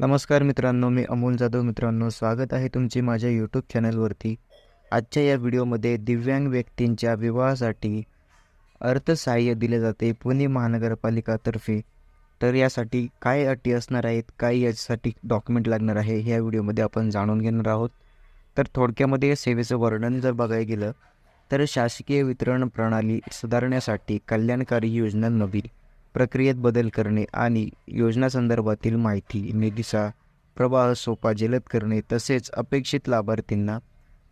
नमस्कार मित्रांनो मी अमोल जाधव. मित्रांनो स्वागत आहे तुमचे माझ्या यूट्यूब चॅनलवरती आजच्या या व्हिडिओमध्ये दिव्यांग व्यक्तींच्या विवाहासाठी अर्थसहाय्य दिले जाते पुणे महानगरपालिकातर्फे. तर यासाठी काय अटी असणार आहेत काय यासाठी डॉक्युमेंट लागणार आहे ह्या व्हिडिओमध्ये आपण जाणून घेणार आहोत. तर थोडक्यामध्ये या सेवेचं वर्णन जर बघायला गेलं तर शासकीय वितरण प्रणाली सुधारण्यासाठी कल्याणकारी योजना नवीन. प्रक्रियेत बदल करणे आणि योजनासंदर्भातील माहिती निधीचा प्रवाह सोपा जलद करणे तसेच अपेक्षित लाभार्थींना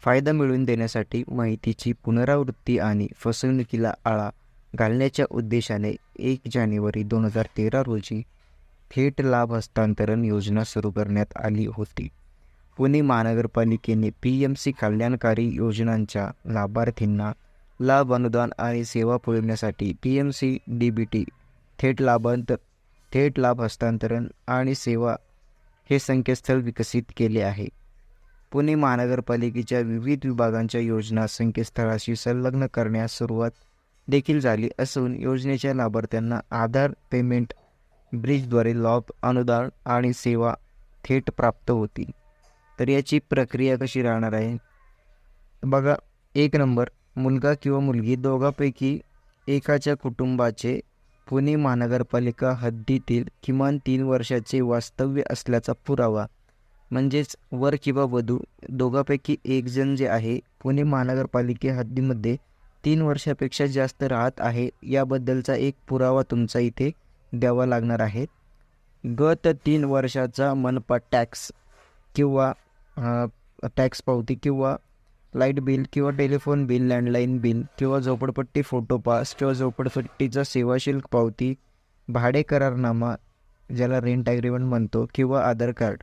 फायदा मिळवून देण्यासाठी माहितीची पुनरावृत्ती आणि फसवणुकीला आळा घालण्याच्या उद्देशाने एक जानेवारी दोन हजार तेरा रोजी थेट लाभ हस्तांतरण योजना सुरू करण्यात आली होती. पुणे महानगरपालिकेने पी एम सी कल्याणकारी योजनांच्या लाभार्थींना लाभ अनुदान आणि सेवा पुरवण्यासाठी P M C D B T थेट लाभांतर थेट लाभ हस्तांतरण आणि सेवा हे संकेतस्थळ विकसित केले आहे. पुणे महानगरपालिकेच्या विविध विभागांच्या योजना संकेतस्थळाशी संलग्न करण्यास सुरुवात देखील झाली असून योजनेच्या लाभार्थ्यांना आधार पेमेंट ब्रिजद्वारे लाभ अनुदान आणि सेवा थेट प्राप्त होतील तर याची प्रक्रिया कशी राहणार आहे? बघा एक नंबर मुलगा किंवा मुलगी दोघांपैकी एकाच्या कुटुंबाचे पुणे महानगरपालिका हद्दीतील किमान तीन वर्षाचे वास्तव्य असल्याचा पुरावा. म्हणजेच वर किंवा वधू दोघांपैकी एक जण जे आहे पुणे महानगरपालिके हद्दीमध्ये तीन वर्षापेक्षा जास्त राहत आहे याबद्दलचा एक पुरावा तुमचा इथे द्यावा लागणार आहे. गत तीन वर्षाचा मनपा टॅक्स किंवा टॅक्स पावती किंवा लाइट बिल किंवा टेलिफोन बिल लँडलाईन बिल किंवा झोपडपट्टी फोटोपास किंवा झोपडपट्टीचा सेवा शुल्क पावती भाडे करारनामा ज्याला रेंट ॲग्रीमेंट म्हणतो किंवा आधार कार्ड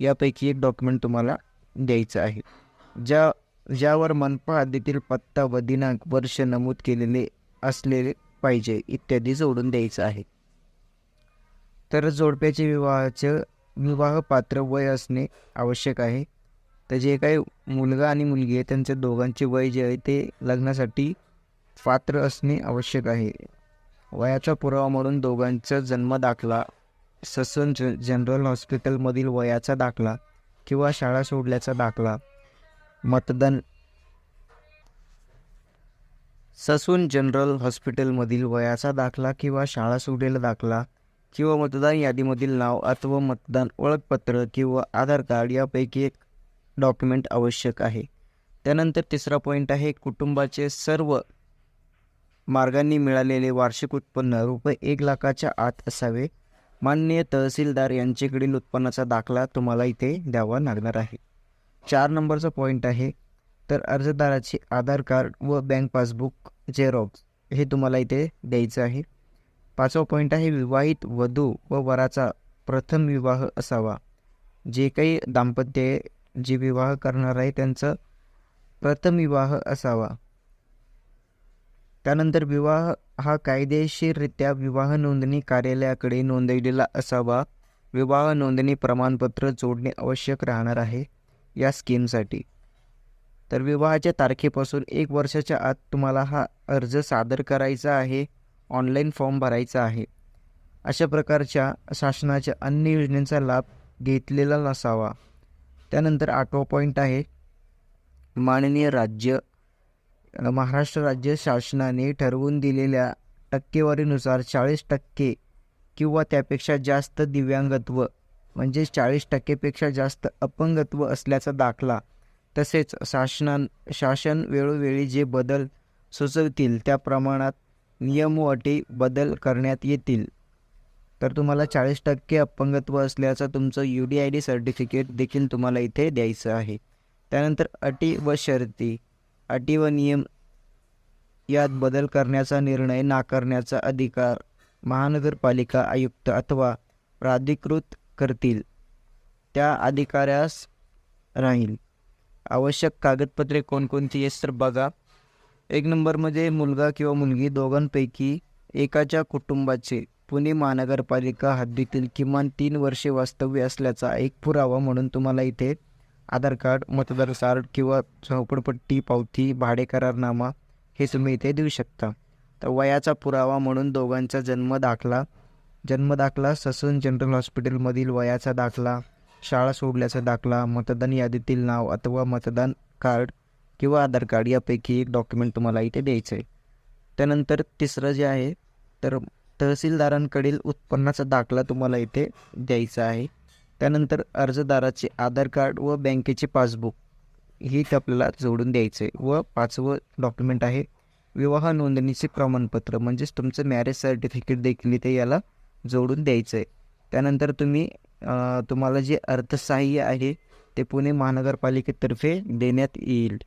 यापैकी एक डॉक्युमेंट तुम्हाला द्यायचं आहे. ज्या ज्यावर मनपा हद्दीतील पत्ता व दिनांक वर्ष नमूद केलेले असलेले पाहिजे इत्यादी जोडून द्यायचं आहे. तर जोडप्याचे विवाहाचं विवाह पात्र वय असणे आवश्यक आहे. तर जे काही मुलगा आणि मुलगी आहे त्यांच्या दोघांचे वय जे आहे ते लग्नासाठी पात्र असणे आवश्यक आहे. वयाचा पुरावा म्हणून दोघांचा जन्म दाखला ससून ज जनरल हॉस्पिटलमधील वयाचा दाखला किंवा शाळा सोडल्याचा दाखला मतदान ससून जनरल हॉस्पिटलमधील वयाचा दाखला किंवा शाळा सोडलेला दाखला किंवा मतदान यादीमधील नाव अथवा मतदान ओळखपत्र किंवा आधार कार्ड यापैकी एक डॉक्युमेंट आवश्यक आहे. त्यानंतर तिसरा पॉईंट आहे कुटुंबाचे सर्व मार्गांनी मिळालेले वार्षिक उत्पन्न रुपये एक लाखाच्या आत असावे. माननीय तहसीलदार यांच्याकडील उत्पन्नाचा दाखला तुम्हाला इथे द्यावा लागणार आहे. चार नंबरचा पॉईंट आहे तर अर्जदाराचे आधार कार्ड व बँक पासबुक झेरॉक्स हे तुम्हाला इथे द्यायचं आहे. पाचवा पॉईंट आहे विवाहित वधू व वराचा प्रथम विवाह असावा. जे काही दाम्पत्य जे विवाह करणार आहे त्यांचं प्रथम विवाह असावा. त्यानंतर विवाह हा कायदेशीररित्या विवाह नोंदणी कार्यालयाकडे नोंदवलेला असावा. विवाह नोंदणी प्रमाणपत्र जोडणे आवश्यक राहणार आहे या स्कीमसाठी. तर विवाहाच्या तारखेपासून एक वर्षाच्या आत तुम्हाला हा अर्ज सादर करायचा आहे ऑनलाईन फॉर्म भरायचा आहे. अशा प्रकारच्या शासनाच्या अन्य योजनेचा लाभ घेतलेला नसावा. त्यानंतर आठवा पॉईंट आहे माननीय राज्य महाराष्ट्र राज्य शासनाने ठरवून दिलेल्या टक्केवारीनुसार चाळीस टक्के किंवा त्यापेक्षा जास्त दिव्यांगत्व म्हणजे चाळीस टक्केपेक्षा जास्त अपंगत्व असल्याचा दाखला तसेच शासनान शासन वेळोवेळी जे बदल सुचवतील त्या प्रमाणात नियम व अटी बदल करण्यात येतील. तर तुम्हाला चाळीस टक्के अपंगत्व असल्याचं तुमचं U D I D certificate देखील तुम्हाला इथे द्यायचं आहे. त्यानंतर अटी व शर्ती. अटी व नियम यात बदल करण्याचा निर्णय नाकारण्याचा अधिकार महानगरपालिका आयुक्त अथवा प्राधिकृत करतील. त्या अधिकाऱ्यास राहील. आवश्यक कागदपत्रे कोणकोणती आहेत तर बघा. एक नंबरमध्ये मुलगा किंवा मुलगी दोघांपैकी एकाच्या कुटुंबाचे पुणे महानगरपालिका हद्दीतील किमान तीन वर्षे वास्तव्य असल्याचा एक पुरावा म्हणून तुम्हाला इथे आधार कार्ड मतदार कार्ड किंवा झोपडपट्टी पावती भाडे करारनामा हे तुम्ही इथे देऊ शकता. तर वयाचा पुरावा म्हणून दोघांचा जन्म दाखला. जन्मदाखला ससून जनरल हॉस्पिटलमधील वयाचा दाखला शाळा सोडल्याचा दाखला मतदान यादीतील नाव अथवा मतदान कार्ड किंवा आधार कार्ड यापैकी एक डॉक्युमेंट तुम्हाला इथे द्यायचं आहे त्यानंतर तिसरं जे आहे तर तहसीलदारांकडील उत्पन्नाचा दाखला तुम्हाला इथे द्यायचा आहे. त्यानंतर अर्जदाराचे आधार कार्ड व बँकेचे पासबुक ही आपल्याला जोडून द्यायचं आहे व पाचवं डॉक्युमेंट आहे. विवाह नोंदणीचे प्रमाणपत्र म्हणजेच तुमचं मॅरेज सर्टिफिकेट देखील इथे याला जोडून द्यायचं आहे त्यानंतर तुम्ही तुम्हाला जे अर्थसहाय्य आहे ते पुणे महानगरपालिकेतर्फे देण्यात येईल.